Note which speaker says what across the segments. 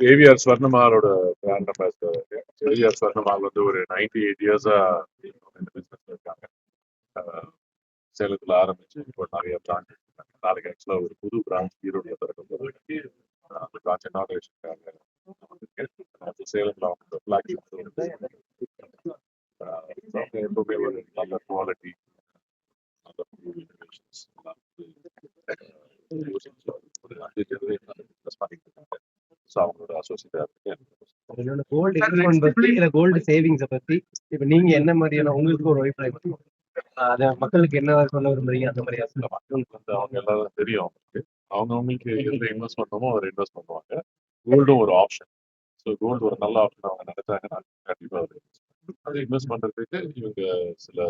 Speaker 1: AVR ஸ்வர்ணமாலோட brand ambassador AVR Swarnamahal வந்து ஒரு நைன்டி எயிட் இயர்ஸா இந்த பிசினஸ்ல இருக்காங்க. சேலத்துல ஆரம்பிச்சு இப்போ நிறைய பிரான்ச் நாளைக்கு ஆக்சுவலா ஒரு புது பிராண்ட் ஈரோடு திறக்கும் போது அந்த பிரான்ச் இனாகிரேஷனுக்காக வந்திருக்கேன். அவங்க எப்பவுமே ஒரு நல்ல குவாலிட்டி நல்ல ஒரு அஞ்சு ஜெனரேஷன் பிஸ்னஸ் பண்ணிட்டு இருக்காங்க ஸோ அவங்களோட அசோசியேட்டாக இருக்கேன்
Speaker 2: கோல்டு இன்வெஸ்ட்மெண்ட் பத்தி இல்ல கோல்டு சேவிங்ஸ பத்தி இப்ப நீங்க என்ன மாதிரியான உங்களுக்கு ஒரு அபிப்பிராயம் இருக்கும் அத மக்களுக்கு என்ன சொல்ல விரும்புறீங்க அந்த மாதிரி
Speaker 1: இல்ல மக்களுக்கு வந்து அவங்க எல்லாரும் தெரியும் அவங்களுக்கு. அவங்க அவங்களுக்கு எதுல இன்வெஸ்ட் பண்ணணுமோ அவர் இன்வெஸ்ட் பண்ணுவாங்க. கோல்டும் ஒரு ஆப்ஷன் ஸோ கோல்டு ஒரு நல்ல ஆப்ஷன் அவங்க நினைச்சாங்கன்னா கண்டிப்பா அது அது இன்வெஸ்ட் பண்றதுக்கு இவங்க சில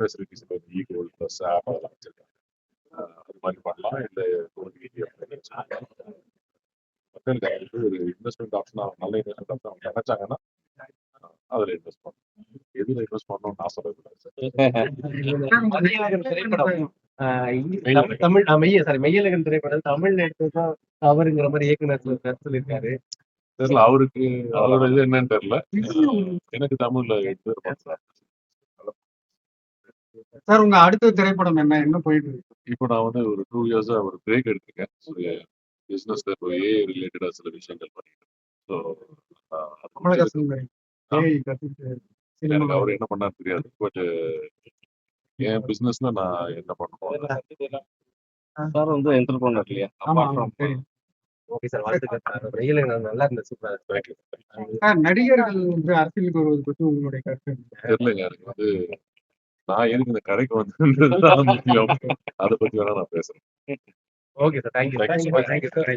Speaker 1: facilities e gold plus app அதெல்லாம் வச்சிருக்காங்க. மாதிரி பண்ணலாம். இல்ல வந்து ஒரு இன்வெஸ்ட்மெண்ட் ஆப்ஷன் அவங்க நல்ல இன்வெஸ்ட்மெண்ட் ஆப்ஷன் அவங்க நினைச்சாங்கன்னா அதுல இன்வெஸ்ட் பண்ணணும் எதுல இன்வெஸ்ட் பண்ணணும்னு நான் சொல்லக்கூடாது.
Speaker 2: தமிழ் மெய்ய சாரி மெய்யழகன் திரைப்படம். தமிழ்ல எடுத்ததுதான் தவறுங்கிற மாதிரி இயக்குனர் சொல்லியிருக்காரு.
Speaker 1: தெரியல அவருக்கு அவரோட இது என்னன்னு தெரியல. எனக்கு தமிழ்ல எடுத்து
Speaker 3: சார் உங்க அடுத்த திரைப்படம் என்ன? என்ன போயிட்டு இருக்கு?
Speaker 1: இப்போ நான் வந்து ஒரு டூ இயர்ஸா ஒரு பிரேக் எடுத்திருக்கேன் பிசினஸ்ல இப்போ ஏ ரிலேட்டடா சில விஷயங்கள் பண்ணிட்டு ஸோ எனக்கு அவர் என்ன பண்ணாரு தெரியாது. பட் என் பிசினஸ்ல நான் என்ன பண்ணணும்
Speaker 4: சார் வந்து என்டர்பிரனர் இல்லையா?
Speaker 2: ஓகே சார் வாழ்த்துக்கள். மெய்யழகன் நல்லா இருந்தது சூப்பரா
Speaker 3: நடிகர்கள் வந்து அரசியலுக்கு வருவது பத்தி உங்களுடைய கருத்து என்ன?
Speaker 1: தெரியலங்க. எனக்கு வந்து நான் எதுக்கு இந்த கடைக்கு வந்து முக்கியம் அதை பத்தி வேணா நான் பேசுறேன்.
Speaker 2: Okay sir thank you. Thank you sir